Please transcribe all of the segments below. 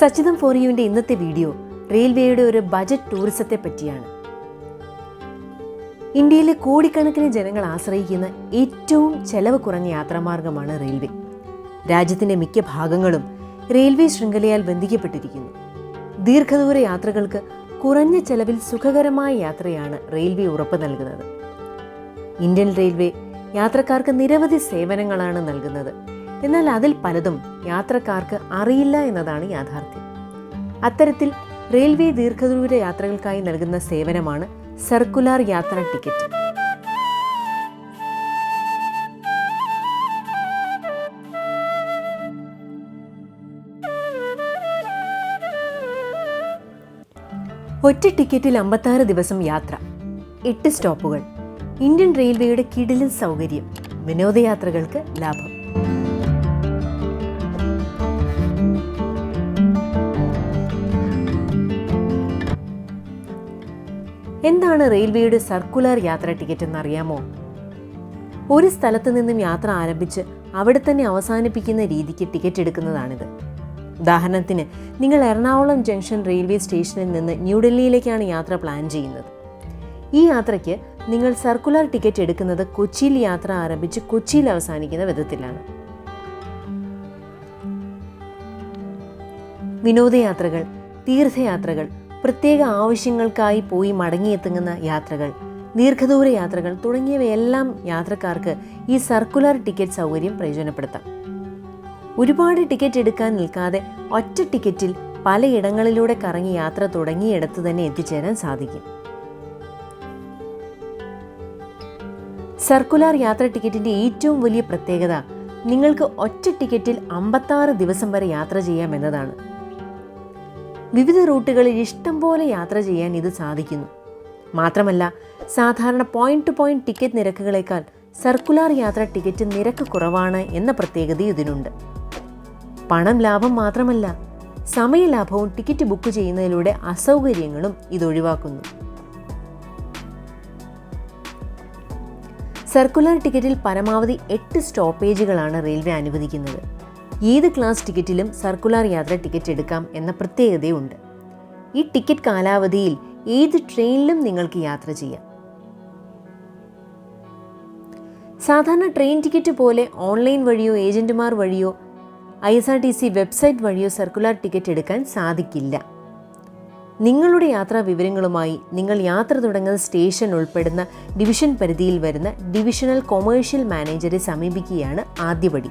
സച്ചിതം four യുവിന്റെ ഇന്നത്തെ video റെയിൽവേയുടെ ഒരു ബജറ്റ് ടൂറിസത്തെ പറ്റിയാണ്. ഇന്ത്യയിലെ കോടിക്കണക്കിന് ജനങ്ങൾ ആശ്രയിക്കുന്ന ഏറ്റവും ചെലവ് കുറഞ്ഞ യാത്രാമാർഗമാണ് റെയിൽവേ. രാജ്യത്തിന്റെ മിക്ക ഭാഗങ്ങളും റെയിൽവേ ശൃംഖലയാൽ ബന്ധിക്കപ്പെട്ടിരിക്കുന്നു. ദീർഘദൂര യാത്രകൾക്ക് കുറഞ്ഞ ചെലവിൽ സുഖകരമായ യാത്രയാണ് റെയിൽവേ ഉറപ്പ് നൽകുന്നത്. ഇന്ത്യൻ റെയിൽവേ യാത്രക്കാർക്ക് നിരവധി സേവനങ്ങളാണ് നൽകുന്നത്. എന്നാൽ അതിൽ പലതും യാത്രക്കാർക്ക് അറിയില്ല എന്നതാണ് യാഥാർത്ഥ്യം. അത്തരത്തിൽ റെയിൽവേ ദീർഘദൂര യാത്രകൾക്കായി നൽകുന്ന സേവനമാണ് സർക്കുലാർ യാത്രാ ടിക്കറ്റ്. ഒറ്റ ടിക്കറ്റിൽ അമ്പത്താറ് ദിവസം യാത്ര എട്ട് സ്റ്റോപ്പുകൾ ഇന്ത്യൻ റെയിൽവേയുടെ കിടിലൻ സൗകര്യം വിനോദയാത്രകൾക്ക് ലാഭം. എന്താണ് റെയിൽവേയുടെ സർക്കുലർ യാത്രാ ടിക്കറ്റ് എന്നറിയാമോ? ഒരു സ്ഥലത്ത് നിന്നും യാത്ര ആരംഭിച്ച് അവിടെ തന്നെ അവസാനിപ്പിക്കുന്ന രീതിക്ക് ടിക്കറ്റ് എടുക്കുന്നതാണിത്. ഉദാഹരണത്തിന് നിങ്ങൾ എറണാകുളം ജംഗ്ഷൻ റെയിൽവേ സ്റ്റേഷനിൽ നിന്ന് ന്യൂഡൽഹിയിലേക്കാണ് യാത്ര പ്ലാൻ ചെയ്യുന്നത്. ഈ യാത്രയ്ക്ക് നിങ്ങൾ സർക്കുലർ ടിക്കറ്റ് എടുക്കുന്നത് കൊച്ചിയിൽ യാത്ര ആരംഭിച്ച് കൊച്ചിയിൽ അവസാനിക്കുന്ന വിധത്തിലാണ്. വിനോദയാത്രകൾ തീർത്ഥയാത്രകൾ പ്രത്യേക ആവശ്യങ്ങൾക്കായി പോയി മടങ്ങിയെത്തുന്ന യാത്രകൾ ദീർഘദൂര യാത്രകൾ തുടങ്ങിയവയെല്ലാം യാത്രക്കാർക്ക് ഈ സർക്കുലർ ടിക്കറ്റ് സൗകര്യം പ്രയോജനപ്പെടുത്താം. ഒരുപാട് ടിക്കറ്റ് എടുക്കാൻ നിൽക്കാതെ ഒറ്റ ടിക്കറ്റിൽ പലയിടങ്ങളിലൂടെ കറങ്ങി യാത്ര തുടങ്ങിയിടത്ത് തന്നെ എത്തിച്ചേരാൻ സാധിക്കും. സർക്കുലർ യാത്ര ടിക്കറ്റിന്റെ ഏറ്റവും വലിയ പ്രത്യേകത നിങ്ങൾക്ക് ഒറ്റ ടിക്കറ്റിൽ അമ്പത്താറ് ദിവസം വരെ യാത്ര ചെയ്യാം എന്നതാണ്. വിവിധ റൂട്ടുകളിൽ ഇഷ്ടം പോലെ യാത്ര ചെയ്യാൻ ഇത് സാധിക്കുന്നു. മാത്രമല്ല സാധാരണ പോയിന്റ് ടു പോയിന്റ് ടിക്കറ്റ് നിരക്കുകളേക്കാൾ സർക്കുലാർ യാത്ര ടിക്കറ്റ് നിരക്ക് കുറവാണ് എന്ന പ്രത്യേകത ഇതിനുണ്ട്. പണം ലാഭം മാത്രമല്ല സമയലാഭവും ടിക്കറ്റ് ബുക്ക് ചെയ്യുന്നതിലൂടെ അസൗകര്യങ്ങളും ഇത് ഒഴിവാക്കുന്നു. സർക്കുലർ ടിക്കറ്റിൽ പരമാവധി എട്ട് സ്റ്റോപ്പേജുകളാണ് റെയിൽവേ അനുവദിക്കുന്നത്. ഏത് ക്ലാസ് ടിക്കറ്റിലും സർക്കുലർ യാത്ര ടിക്കറ്റ് എടുക്കാം എന്ന പ്രത്യേകതയുണ്ട്. ഈ ടിക്കറ്റ് കാലാവധിയിൽ ഏത് ട്രെയിനിലും നിങ്ങൾക്ക് യാത്ര ചെയ്യാം. സാധാരണ ട്രെയിൻ ടിക്കറ്റ് പോലെ ഓൺലൈൻ വഴിയോ ഏജന്റുമാർ വഴിയോ I S R T C website വഴിയോ സർക്കുലർ ടിക്കറ്റ് എടുക്കാൻ സാധിക്കില്ല. നിങ്ങളുടെ യാത്രാ വിവരങ്ങളുമായി നിങ്ങൾ യാത്ര തുടങ്ങുന്ന സ്റ്റേഷൻ ഉൾപ്പെടുന്ന ഡിവിഷൻ പരിധിയിൽ വരുന്ന ഡിവിഷണൽ കൊമേഴ്ഷ്യൽ മാനേജറെ സമീപിക്കുകയാണ് ആദ്യപടി.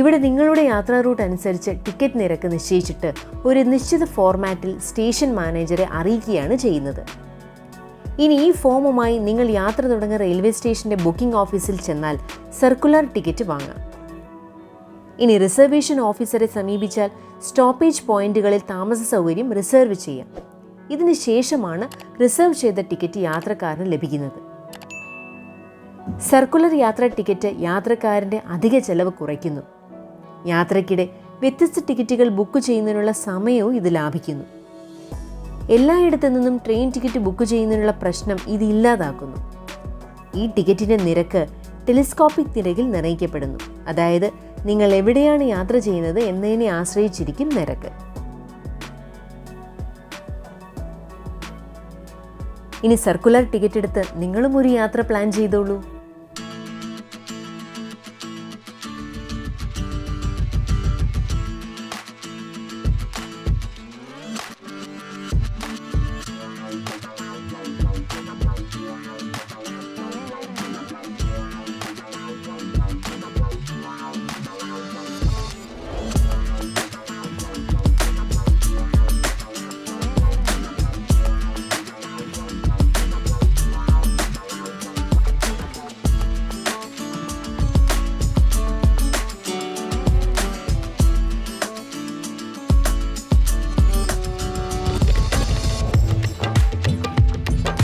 ഇവിടെ നിങ്ങളുടെ യാത്രാ റൂട്ട് അനുസരിച്ച് ടിക്കറ്റ് നിരക്ക് നിശ്ചയിച്ചിട്ട് ഒരു നിശ്ചിത ഫോർമാറ്റിൽ സ്റ്റേഷൻ മാനേജറെ അറിയിക്കുകയാണ് ചെയ്യുന്നത്. ഇനി ഈ ഫോമുമായി നിങ്ങൾ യാത്ര തുടങ്ങുന്ന റെയിൽവേ സ്റ്റേഷന്റെ ബുക്കിംഗ് ഓഫീസിൽ ചെന്നാൽ സർക്കുലർ ടിക്കറ്റ് വാങ്ങാം. ഇനി റിസർവേഷൻ ഓഫീസറെ സമീപിച്ചാൽ സ്റ്റോപ്പേജ് പോയിന്റുകളിൽ താമസ സൗകര്യം റിസർവ് ചെയ്യാം. ഇതിന് ശേഷമാണ് റിസർവ് ചെയ്ത ടിക്കറ്റ് യാത്രക്കാരന് ലഭിക്കുന്നത്. സർക്കുലർ യാത്രാ ടിക്കറ്റ് യാത്രക്കാരന്റെ അധിക ചെലവ് കുറയ്ക്കുന്നു. യാത്രയ്ക്കിടെ വ്യത്യസ്ത ടിക്കറ്റുകൾ ബുക്ക് ചെയ്യുന്നതിനുള്ള സമയവും ഇത് ലാഭിക്കുന്നു. എല്ലായിടത്തു നിന്നും ട്രെയിൻ ടിക്കറ്റ് ബുക്ക് ചെയ്യുന്നതിനുള്ള പ്രശ്നം ഇത് ഇല്ലാതാക്കുന്നു. ഈ ടിക്കറ്റിന്റെ നിരക്ക് ടെലിസ്കോപ്പിക് നിരക്കിൽ നിർണയിക്കപ്പെടുന്നു അതായത് നിങ്ങൾ എവിടെയാണ് യാത്ര ചെയ്യുന്നത് എന്നതിനെ ആശ്രയിച്ചിരിക്കും നിരക്ക്. ഇനി സർക്കുലർ ടിക്കറ്റ് എടുത്ത് നിങ്ങളും ഒരു യാത്ര പ്ലാൻ ചെയ്തോളൂ.